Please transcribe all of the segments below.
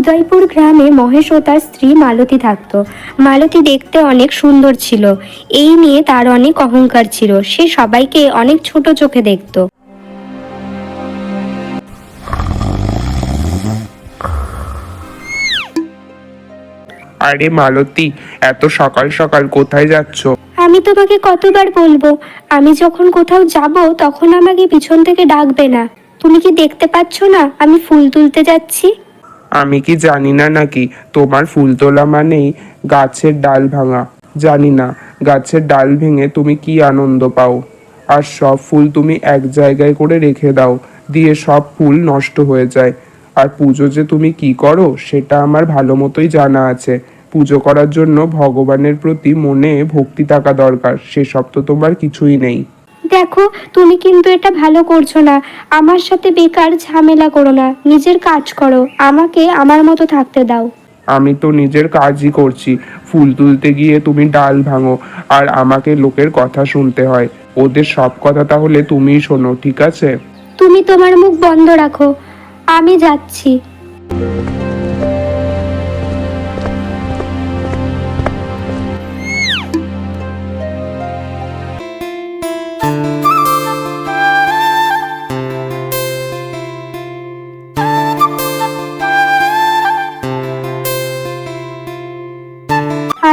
উদয়পুর গ্রামে মহেশ ও তার স্ত্রী মালতী থাকত। মালতী দেখতে অনেক সুন্দর ছিল। এই নিয়ে তার অনেক অহংকার ছিল। সে সবাইকে অনেক ছোট চোখে দেখত। আরে মালতী এত সকাল সকাল কোথায় যাচ্ছ? আমি তোমাকে কতবার বলব আমি যখন কোথাও যাব তখন আমাকে পিছন থেকে ডাকবে না। তুমি কি দেখতে পাচ্ছ না আমি ফুল তুলতে যাচ্ছি? আমি কি জানি না নাকি তোমার ফুল তোলা মানেই গাছের ডাল ভাঙা। জানি না, গাছের ডাল ভেঙে তুমি কি আনন্দ পাও। আর সব ফুল তুমি এক জায়গায় করে রেখে দাও, দিয়ে সব ফুল নষ্ট হয়ে যায়। আর পুজো যে তুমি কি করো, সেটা আমার ভালো মতোই জানা আছে। পুজো করার জন্য ভগবানের প্রতি মনে ভক্তি থাকা দরকার, সেসব তো তোমার কিছুই নেই। দেখো তুমি কিন্তু এটা ভালো করছ না। আমার সাথে বেকার ঝামেলা করো না নিজের কাজ করো। আমাকে আমার মতো থাকতে দাও। আমি তো নিজের কাজই করছি। ফুল তুলতে গিয়ে তুমি ডাল ভাঙো আর আমাকে লোকের কথা শুনতে হয়। ওদের সব কথা তাহলে তুমিই শোনো ঠিক আছে? তুমি তোমার মুখ বন্ধ রাখো। আমি যাচ্ছি।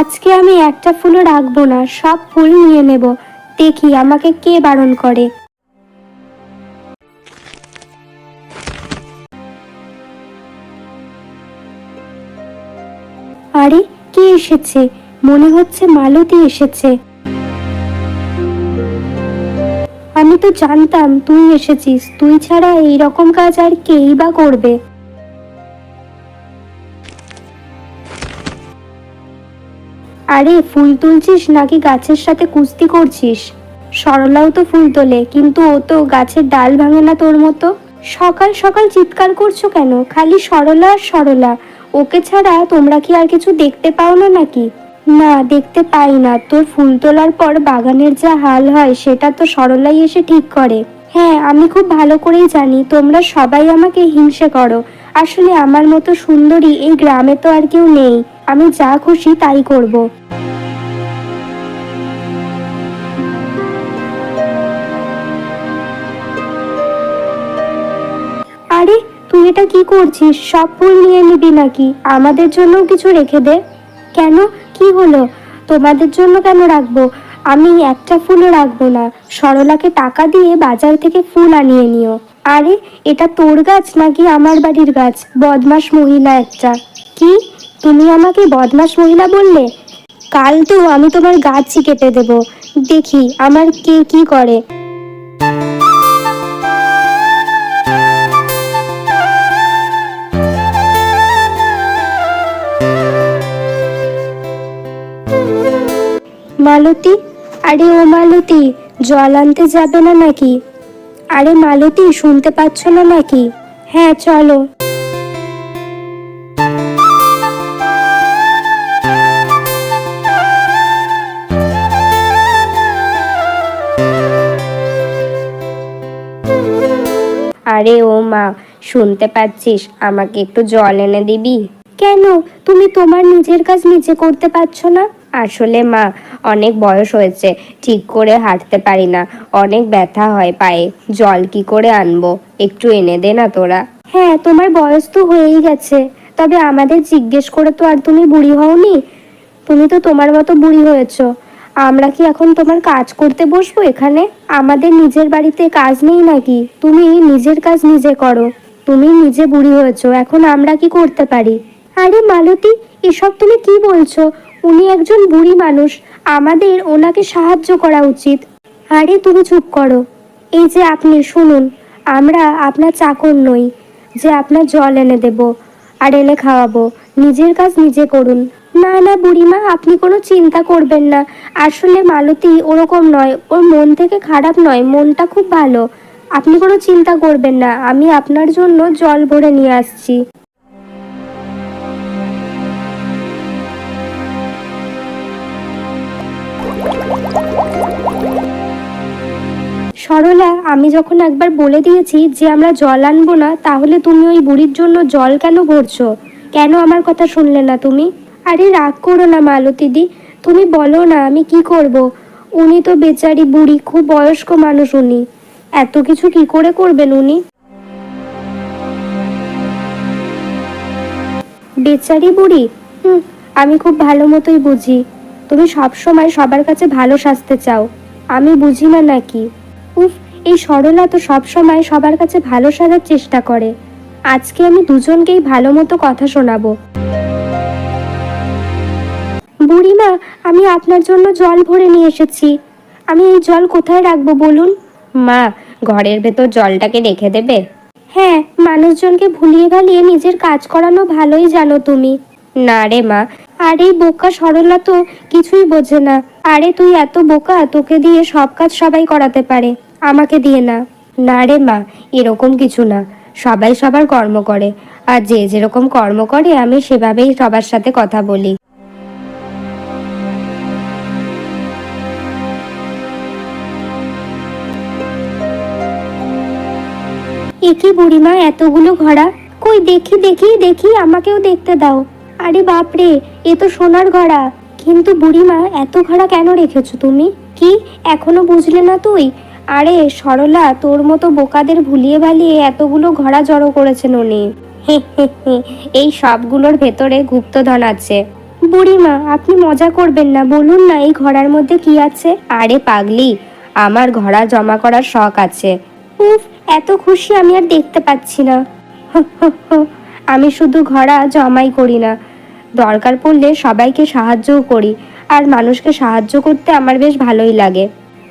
আজকে আমি একটা ফুলও রাখব না, সব ফুল নিয়ে নেব। দেখি আমাকে কে বারণ করে। আরে, কে এসেছে? মনে হচ্ছে মালতী এসেছে। আমি তো জানতাম তুই এসেছিস, তুই ছাড়া এই রকম কাজ আর কেই বা করবে? আরে, ফুল তুলছিস নাকি গাছের সাথে কুস্তি করছিস? সরলাও তো ফুল তোলে, কিন্তু ও তো গাছের ডাল ভাঙে না তোর মতো। সকাল সকাল চিৎকার করছ কেন? খালি সরলা আর সরলা। ওকে ছাড়া তোমরা কি আর কিছু দেখতে পাও না নাকি? না, দেখতে পাই না। তোর ফুল তোলার পর বাগানের যা হাল হয়, সেটা তো সরলাই এসে ঠিক করে। হ্যাঁ আমি খুব ভালো করেই জানি। তোমরা সবাই আমাকে হিংসে করো। আসলে আমার মতো সুন্দরী এই গ্রামে তো আর কেউ নেই। আমি যা খুশি তাই করব। আরে, তুই এটা কি করছিস? সব ফুল নিয়ে নিবি নাকি? আমাদের জন্যও কিছু রেখে দে। কেন? কি হলো? তোমাদের জন্য কেন রাখব? আমি একটা ফুলও রাখব না। সরলাকে টাকা দিয়ে বাজার থেকে ফুল আনিয়ে নিও। আরে, এটা তোর গাছ নাকি আমার বাড়ির গাছ? বদমাস মহিলা একটা। কি? তুমি আমাকে বদমাস মহিলা বললে? কাল তো আমি তোমার গাছই কেটে দেব। দেখি, আমার কে কি করে। মালতী? আরে ও মালতী, জল আনতে যাবে না নাকি? আরে মালতী, শুনতে পাচ্ছ না নাকি? হ্যাঁ চলো। আরে ও মা, শুনতে পাচ্ছিস? আমাকে একটু জল এনে দিবি? কেন? তুমি তোমার নিজের কাজ নিজে করতে পারছ না? আসলে মা অনেক বয়স হয়েছে, ঠিক করে হাঁটতে পারি না। অনেক ব্যথা হয় পায়ে। জল কি করে আনব? একটু এনে দে না তোরা। হ্যাঁ তোমার বয়স তো হয়েই গেছে। তবে আমাদের জিজ্ঞেস করে তো আর তুমি বুড়ি হওনি? তুমি তো তোমার মতো বুড়ি হয়েছো। আমরা কি এখন তোমার কাজ করতে বসবো এখানে? আমাদের নিজের বাড়িতে কাজ নেই নাকি? তুমি নিজের কাজ নিজে করো। তুমি নিজে বুড়ি হয়েছো, এখন আমরা কি করতে পারি? আরে মালতী, এসব তুমি কি বলছো? উনি একজন বুড়ি মানুষ। আমাদের ওনাকে সাহায্য করা উচিত। আরে, তুমি চুপ করো। এই যে আপনি, শুনুন, আমরা আপনার চাকর নই, যে আপনার জল এনে দেব আর এনে খাওয়াবো। নিজের কাজ নিজে করুন। না না, বুড়িমা, আপনি কোনো চিন্তা করবেন না। আসলে মালতী ওরকম নয়, ওর মন থেকে খারাপ নয়, মনটা খুব ভালো। আপনি কোনো চিন্তা করবেন না, আমি আপনার জন্য জল ভরে নিয়ে আসছি। সরলা, আমি যখন একবার বলে দিয়েছি যে আমরা জল আনব না, তাহলে তুমি ওই বুড়ির জন্য জল কেন ভরছো? কেন আমার কথা শুনলে না তুমি? আরে রাগ করো না মালতীদি তুমি বলো না আমি কি করব? উনি তো বেচারি বুড়ি, খুব বয়স্ক মানুষ উনি। এত কিছু কি করে করবেন উনি? বেচারি বুড়ি? হুম, আমি খুব ভালো মতোই বুঝি। তুমি সবসময় সবার কাছে ভালো সাজতে চাও। আমি বুঝি না নাকি? এই সরলা তো সব সময় সবার কাছে ভালো সাজার চেষ্টা করে। আজকে আমি দুজনকেই ভালো মতো কথা শোনাবো। বুড়িমা আমি আপনার জন্য জল ভরে নিয়ে এসেছি। আমি এই জল কোথায় রাখব বলুন? মা ঘরের ভেতর জলটাকে রেখে দেবে? হ্যাঁ মানুষজনকে ভুলিয়ে ভালিয়ে নিজের কাজ করানো ভালোই জানো তুমি। না রে মা। আরে বোকা সরলা তো কিছুই বোঝে না। আরে তুই এত বোকা তোকে দিয়ে সব কাজ সবাই করাতে পারে। আমাকে দিয়ে না। না রে মা, এরকম কিছু না। সবাই সবার কর্ম করে। আর যে যেরকম কর্ম করে, আমি সেভাবেই সবার সাথে কথা বলি। একই বুড়িমা, এতগুলো ঘোড়া? কই, দেখি দেখি দেখি, আমাকেও দেখতে দাও। আরে বাপরে এ তো সোনার ঘোড়া। কিন্তু বুড়িমা, এত ঘোড়া কেন রেখেছো তুমি? কি? এখনও বুঝলে না তুই? আরে, সরলা, তোর মতো বোকাদের ভুলিয়ে ভালিয়ে এতগুলো ঘোড়া জড়ো করেছেন উনি। এই সবগুলোর ভেতরে গুপ্তধন আছে। বুড়িমা, আপনি মজা করবেন না, বলুন না এই ঘোড়ার মধ্যে কি আছে? আরে পাগলি, আমার ঘোড়া জমা করার শখ আছে। উফ, এত খুশি আমি আর দেখতে পাচ্ছি না। আমি শুধু ঘোড়া জমাই করি না। দরকার পড়লে সবাইকে সাহায্যও করি, আর মানুষকে সাহায্য করতে আমার বেশ ভালোই লাগে।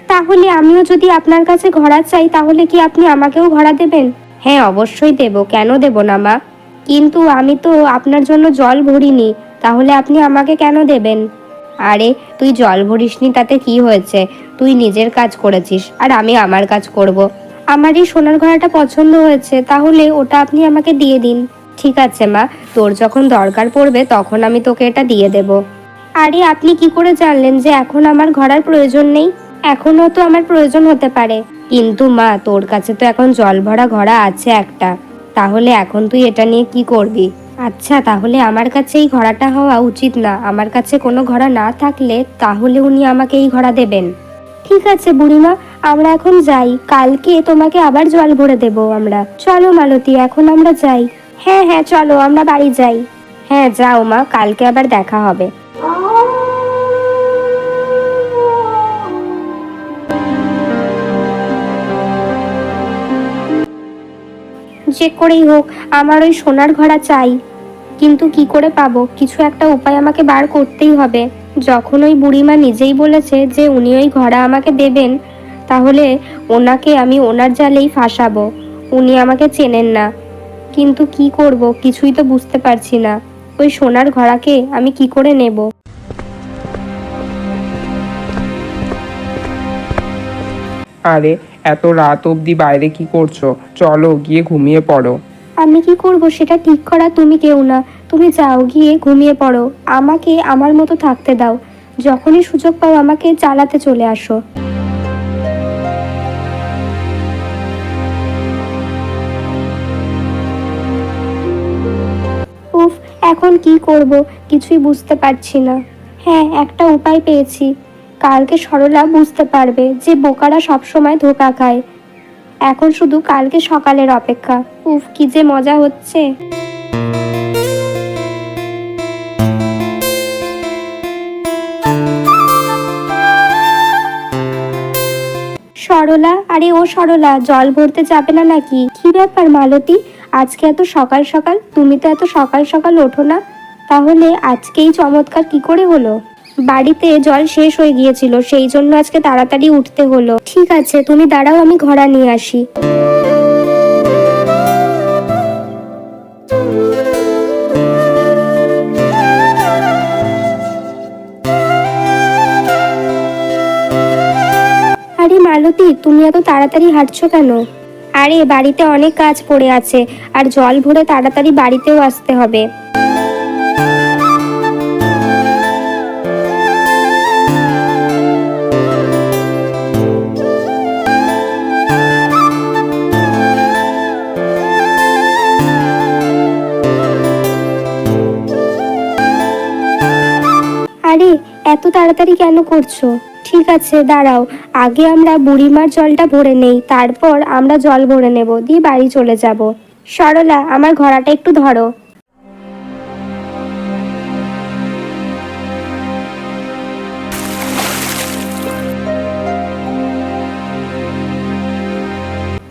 তাহলে আমিও যদি আপনার কাছে ঘোড়া চাই তাহলে কি আপনি আমাকেও ঘোড়া দেবেন? হ্যাঁ অবশ্যই দেব। কেন দেব না মা? কিন্তু আমি তো আপনার জন্য জল ভরিনি তাহলে আপনি আমাকে কেন দেবেন? আরে তুই জল ভরিসনি তাতে কি হয়েছে? তুই নিজের কাজ করেছিস আর আমি আমার কাজ করব। আমার এই সোনার ঘোড়াটা পছন্দ হয়েছে তাহলে ওটা আপনি আমাকে দিয়ে দিন। ঠিক আছে মা। তোর যখন দরকার পড়বে তখন আমি তোকে এটা দিয়ে দেব। আরে আপনি কি করে জানলেন যে এখন আমার ঘোড়ার প্রয়োজন নেই? এখনও তো আমার প্রয়োজন হতে পারে। কিন্তু মা, তোর কাছে তো এখন জল ভরা ঘোড়া আছে একটা। তাহলে এখন তুই এটা নিয়ে কি করবি? আচ্ছা তাহলে আমার কাছে এই ঘোড়াটা হওয়া উচিত না। আমার কাছে কোনো ঘোড়া না থাকলে তাহলে উনি আমাকে এই ঘোড়া দেবেন। ঠিক আছে বুড়িমা, আমরা এখন যাই। কালকে তোমাকে আবার জল ভরে দেব আমরা। চলো মালতী, এখন আমরা যাই। হ্যাঁ হ্যাঁ চলো, আমরা বাড়ি যাই। হ্যাঁ যাও মা, কালকে আবার দেখা হবে। যে করেই হোক, আমার ওই সোনার ঘোড়া চাই। কিন্তু কি করে পাবো? কিছু একটা উপায় আমাকে বার করতেই হবে। যখন ওই বুড়িমা নিজেই বলেছে যে উনি ওই ঘোড়া আমাকে দেবেন, তাহলে ওনাকে আমি ওনার জালেই ফাঁসাবো। উনি আমাকে চেনেন না। কিন্তু কি করব? কিছুই তো বুঝতে পারছি না। ওই সোনার ঘোড়াকে আমি কি করে নেব? আরে, এত রাত অবধি বাইরে কি করছ? চলো, গিয়ে ঘুমিয়ে পড়ো। আমি কি করব সেটা ঠিক করা তুমি কেউ না। তুমি যাও, গিয়ে ঘুমিয়ে পড়ো। আমাকে আমার মতো থাকতে দাও। যখনই সুযোগ পাও আমাকে চালাতে চলে আসো। উফ, এখন কি করব? কিছুই বুঝতে পারছি না। হ্যাঁ একটা উপায় পেয়েছি। কালকে সরলা বুঝতে পারবে যে বোকারা সবসময় ধোকা খায়। এখন শুধু কালকে সকালের অপেক্ষা। উফ, কি যে মজা হচ্ছে। সরলা, আরে ও সরলা, জল ভরতে যাবে না নাকি? কি ব্যাপার মালতী? আজকে এত সকাল সকাল, তুমি তো এত সকাল সকাল ওঠো না। তাহলে আজকেই চমৎকার কি করে হলো? বাড়িতে জল শেষ হয়ে গিয়েছিল, সেই জন্য আজকে তাড়াতাড়ি উঠতে হলো। ঠিক আছে, তুমি দাঁড়াও, আমি ঘোড়া নিয়ে আসি। আরে মালতী, তুমি এত তাড়াতাড়ি হাঁটছো কেন? আরে, বাড়িতে অনেক কাজ পড়ে আছে, আর জল ভরে তাড়াতাড়ি বাড়িতেও আসতে হবে। তাড়াতাড়ি কেন করছ? ঠিক আছে, দাঁড়াও। আগে আমরা বুড়িমার জলটা ভরে নেই, তারপর আমরা জল ভরে নেব, দিয়ে বাড়ি চলে যাব। সরলা, আমার ঘোড়াটা একটু ধরো।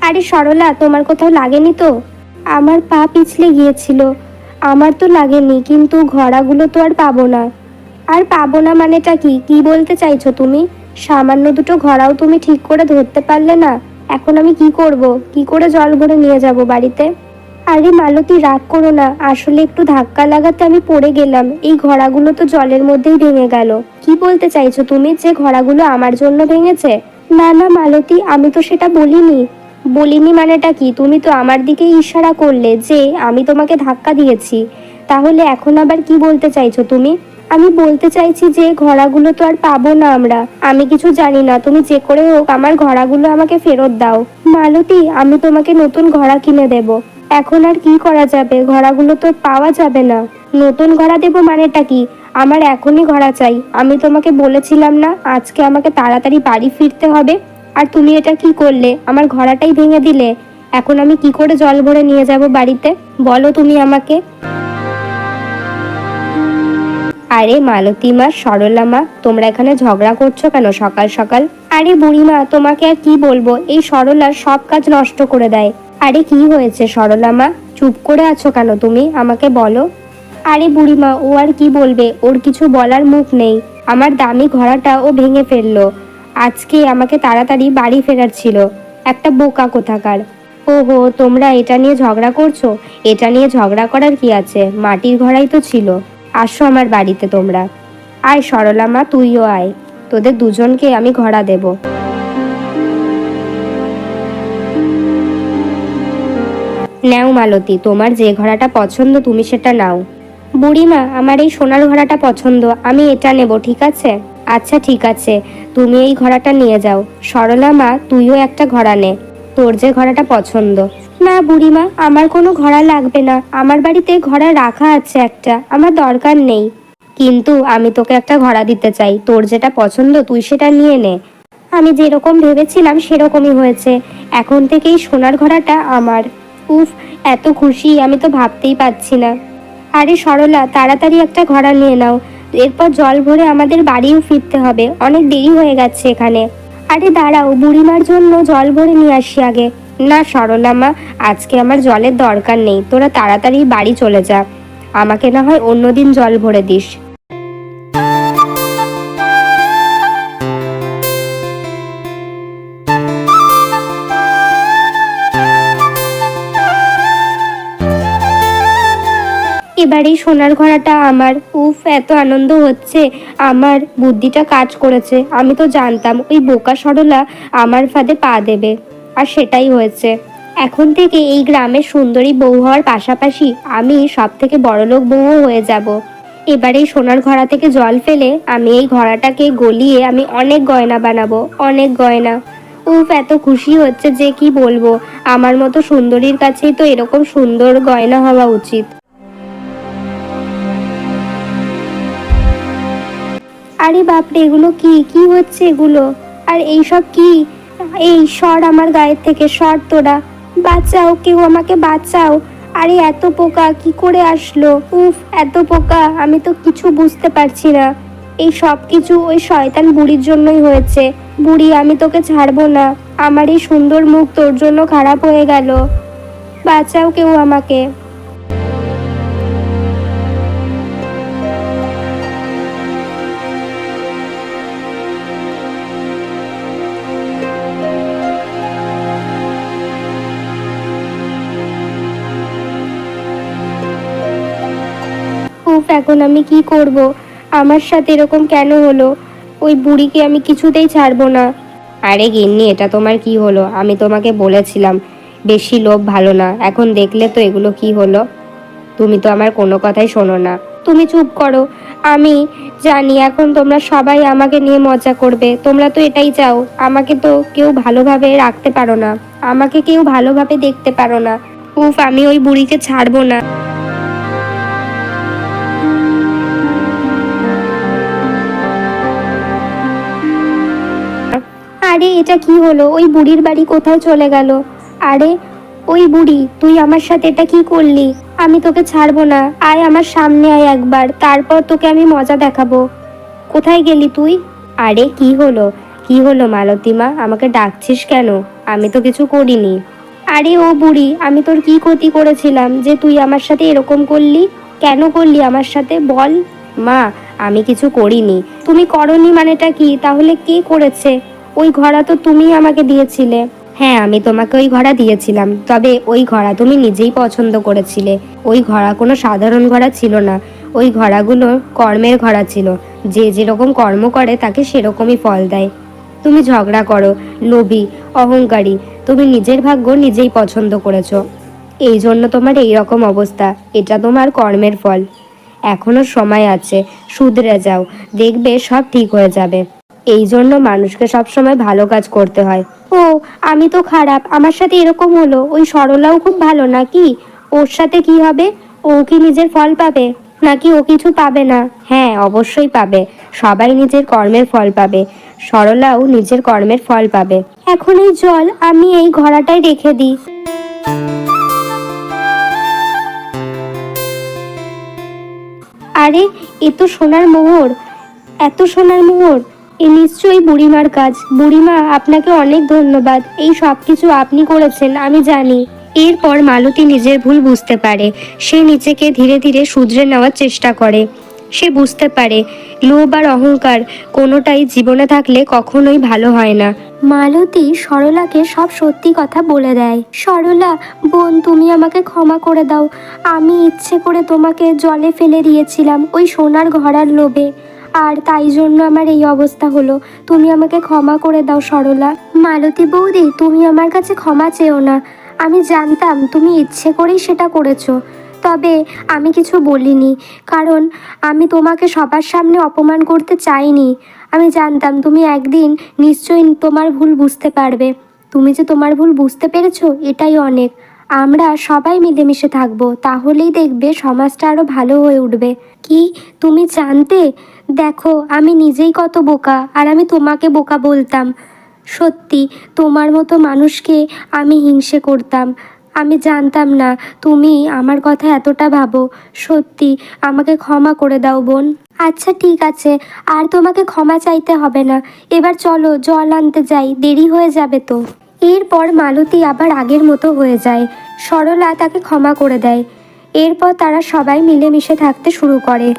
আরে সরলা, তোমার কোথাও লাগেনি তো? আমার পা পিছলে গিয়েছিল। আমার তো লাগেনি, কিন্তু ঘোড়াগুলো তো আর পাবো না। আর পাবো না মানেটা কি? কি বলতে চাইছো তুমি? সামান্য দুটো ঘোড়াও তুমি ঠিক করে ধরতে পারলে না। এখন আমি কি করব? কি করে জল ভরে নিয়ে যাব বাড়িতে? আরে মালতী, রাগ করো না। আসলে একটু ধাক্কা লাগাতে আমি পড়ে গেলাম। এই ঘোড়াগুলো তো জলের মধ্যেই ভেঙে গেল। কি বলতে চাইছো তুমি? যে ঘোড়াগুলো আমার জন্য ভেঙেছে? না না মালতী, আমি তো সেটা বলিনি। বলিনি মানেটা কি? তুমি তো আমার দিকে ইশারা করলে যে আমি তোমাকে ধাক্কা দিয়েছি। তাহলে এখন আবার কি বলতে চাইছো তুমি? আমি বলতে চাইছি যে ঘোড়াগুলো তো আর পাবো না আমরা। আমি কিছু জানি না। তুমি যে করে হোক, আমার ঘোড়াগুলো আমাকে ফেরত দাও। মালতী, আমি তোমাকে নতুন ঘোড়া কিনে দেব। এখন আর কি করা যাবে? ঘোড়াগুলো তো পাওয়া যাবে না। নতুন ঘোড়া দেবো মানেটা কি? আমার এখনই ঘোড়া চাই। আমি তোমাকে বলেছিলাম না, আজকে আমাকে তাড়াতাড়ি বাড়ি ফিরতে হবে। আর তুমি এটা কি করলে? আমার ঘোড়াটাই ভেঙে দিলে। এখন আমি কি করে জল ভরে নিয়ে যাব বাড়িতে? বলো তুমি আমাকে। আরে মালতী মা, সরলা মা, তোমরা এখানে ঝগড়া করছ কেন সকাল সকাল? আরে বুড়িমা তোমাকে আর কি বলব? এই সরলার সব কাজ নষ্ট করে দেয়। আরে কি হয়েছে সরলা মা? চুপ করে আছো কেন তুমি? আমাকে বলো। আরে বুড়িমা ও আর কি বলবে? ওর কিছু বলার মুখ নেই। আমার দামি ঘোড়াটা ও ভেঙে ফেলল। আজকে আমাকে তাড়াতাড়ি বাড়ি ফেরার ছিল। একটা বোকা কোথাকার। ওহো, তোমরা এটা নিয়ে ঝগড়া করছ? এটা নিয়ে ঝগড়া করার কি আছে? মাটির ঘোড়াই তো ছিল। আসো আমার বাড়িতে তোমরা। আয় সরলা মা, তুইও আয়। তোদের দুজনকে আমি ঘোড়া দেব। নাও মালতী, তোমার যে ঘোড়াটা পছন্দ, তুমি সেটা নাও। বুড়িমা, আমার এই সোনার ঘোড়াটা পছন্দ, আমি এটা নেব, ঠিক আছে? আচ্ছা ঠিক আছে। তুমি এই ঘোড়াটা নিয়ে যাও। সরলা মা, তুইও একটা ঘোড়া নে। তোর যে ঘোড়াটা পছন্দ। না বুড়িমা, আমার কোনো ঘোড়া লাগবে না। আমার বাড়িতে ঘোড়া রাখা আছে একটা, আমার দরকার নেই। কিন্তু আমি তোকে একটা ঘোড়া দিতে চাই, তোর যেটা পছন্দ তুই সেটা নিয়ে নে। আমি যেরকম ভেবেছিলাম সেরকমই হয়েছে। এখন থেকেই সোনার ঘোড়াটা আমার। উফ, এত খুশি, আমি তো ভাবতেই পারছি না। আরে সরলা, তাড়াতাড়ি একটা ঘোড়া নিয়ে নাও। এরপর জল ভরে আমাদের বাড়িও ফিরতে হবে। অনেক দেরি হয়ে গেছে এখানে। আরে দাঁড়াও, বুড়িমার জন্য জল ভরে নিয়ে আসি আগে। না সরলা মা, আজকে আমার জলের দরকার নেই, তোরা তাড়াতাড়ি বাড়ি চলে যা। আমাকে না হয় অন্যদিন জল ভরে দিস। এবার এই সোনার ঘোড়াটা আমার। উফ, এত আনন্দ হচ্ছে। আমার বুদ্ধিটা কাজ করেছে। আমি তো জানতাম, ওই বোকা সরলা আমার ফাঁদে পা দেবে। আর সেটাই হয়েছে। এখন থেকে এই গ্রামের সুন্দরী বউ হওয়ার পাশাপাশি আমি সব থেকে বড়লোক বউও হয়ে যাব। এবার এই সোনার ঘোড়া থেকে জল ফেলে আমি এই ঘোড়াটাকে গলিয়ে আমি অনেক গয়না বানাবো, অনেক গয়না। উফ, এত খুশি হচ্ছে যে কি বলব, আমার মতো সুন্দরীর কাছেই তো এরকম সুন্দর গয়না হওয়া উচিত। আরে বাপরে, এগুলো কি? কি হচ্ছে এগুলো? আর এইসব কি? এই সর আমার গায়ের থেকে সর তোরা। বাঁচাও, কেউ আমাকে বাঁচাও। আরে এত পোকা, কি করে আসলো? উফ, এত পোকা, আমি তো কিছু বুঝতে পারছি না। এই সব কিছু ওই শয়তান বুড়ির জন্যই হয়েছে। বুড়ি, আমি তোকে ছাড়বো না। আমার এই সুন্দর মুখ তোর জন্য খারাপ হয়ে গেল। বাঁচাও কেউ আমাকে। এখন আমি কি করব? আমার সাথে এরকম কেন হলো? ওই বুড়িকে আমি কিছুতেই ছাড়বো না। আরে গিন্নি, এটা তোমার কি হলো? আমি তোমাকে বলেছিলাম, বেশি লোভ ভালো না। এখন দেখলে তো এগুলো কি হলো? তুমি তো আমার কোনো কথাই শোনো না। তুমি চুপ করো। আমি জানি এখন তোমরা সবাই আমাকে নিয়ে মজা করবে। তোমরা তো এটাই চাও। আমাকে তো কেউ ভালোভাবে রাখতে পারো না। আমাকে কেউ ভালোভাবে দেখতে পারো না। উফ, আমি ওই বুড়িকে ছাড়বো না। আরে, এটা কি হলো? ওই বুড়ির বাড়ি কোথায় চলে গেল। আরে, ওই বুড়ি, তুই আমার সাথে এটা কি করলি? আমি তোকে ছাড়বো না। আয় আমার সামনে, আয় একবার। তারপর তোকে আমি মজা দেখাবো। কোথায় গেলি তুই? আরে, কি হলো? কি হলো মালতীমা আমাকে ডাকছিস কেন? আমি তো কিছু করিনি। আরে, ও বুড়ি, আমি তোর কি ক্ষতি করেছিলাম? যে তুই আমার সাথে এরকম করলি? কেন করলি আমার সাথে? বল। মা, আমি কিছু করিনি। তুমি করনি মানেটা কি? তাহলে কে করেছে? ওই ঘোড়া তো তুমিই আমাকে দিয়েছিলে। হ্যাঁ আমি তোমাকে ওই ঘোড়া দিয়েছিলাম। তবে ওই ঘোড়া তুমি নিজেই পছন্দ করেছিলে। ওই ঘোড়া কোনো সাধারণ ঘোড়া ছিল না। ওই ঘোড়াগুলো কর্মের ঘোড়া ছিল। যে যেরকম কর্ম করে, তাকে সেরকমই ফল দেয়। তুমি ঝগড়া করো, লোভী, অহংকারী। তুমি নিজের ভাগ্য নিজেই পছন্দ করেছ। এই জন্য তোমার এই রকম অবস্থা। এটা তোমার কর্মের ফল। এখনও সময় আছে। শুধরে যাও। দেখবে সব ঠিক হয়ে যাবে। এই জন্য মানুষকে সবসময় ভালো কাজ করতে হয়। ও, আমি তো খারাপ। আমার সাথে এরকম হলো। ওই সরলাও খুব ভালো নাকি? ওর সাথে কি হবে? ও কি নিজের ফল পাবে? নাকি ও কিছু পাবে না? হ্যাঁ অবশ্যই পাবে। সবাই নিজের কর্মের ফল পাবে। সরলাও নিজের কর্মের ফল পাবে। এখন এই জল আমি এই ঘোড়াটায় রেখে দিই। আরে, এ তো সোনার মোহর। এত সোনার মোহর। এ নিশ্চয়ই বুড়িমার কাজ। বুড়িমা, আপনাকে অনেক ধন্যবাদ। এই সব কিছু আপনি করেছেন, আমি জানি। এরপর মালতী নিজের ভুল বুঝতে পারে। সে নিজেকে ধীরে ধীরে শুধরে নেওয়ার চেষ্টা করে। সে বুঝতে পারে, লোভ আর অহংকার কোনোটাই জীবনে থাকলে কখনোই ভালো হয় না। মালতী সরলাকে সব সত্যি কথা বলে দেয়। সরলা, বোন, তুমি আমাকে ক্ষমা করে দাও। আমি ইচ্ছে করে তোমাকে জলে ফেলে দিয়েছিলাম, ওই সোনার ঘরার লোভে। আর তাই জন্য আমার এই অবস্থা হলো। তুমি আমাকে ক্ষমা করে দাও, সরলা। মালতী বৌদি, তুমি আমার কাছে ক্ষমা চেও না। আমি জানতাম তুমি ইচ্ছে করেই সেটা করেছ। তবে আমি কিছু বলিনি, কারণ আমি তোমাকে সবার সামনে অপমান করতে চাইনি। আমি জানতাম তুমি একদিন নিশ্চয়ই তোমার ভুল বুঝতে পারবে। তুমি যে তোমার ভুল বুঝতে পেরেছ, এটাই অনেক। আমরা সবাই মিলেমিশে থাকব, তাহলেই দেখবে সমাজটা আরও ভালো হয়ে উঠবে। কি? তুমি জানতে? দেখো, আমি নিজেই কত বোকা, আর আমি তোমাকে বোকা বলতাম। সত্যি, তোমার মতো মানুষকে আমি হিংসে করতাম। আমি জানতাম না, তুমি আমার কথা এতটা ভাবো। সত্যি, আমাকে ক্ষমা করে দাও, বোন। আচ্ছা ঠিক আছে, আর তোমাকে ক্ষমা চাইতে হবে না। এবার চলো, জল আনতে যাই, দেরি হয়ে যাবে তো। এরপর মালতী আবার আগের মতো হয়ে যায়। সরলা তাকে ক্ষমা করে দেয়। এরপর তারা সবাই মিলেমিশে থাকতে শুরু করে।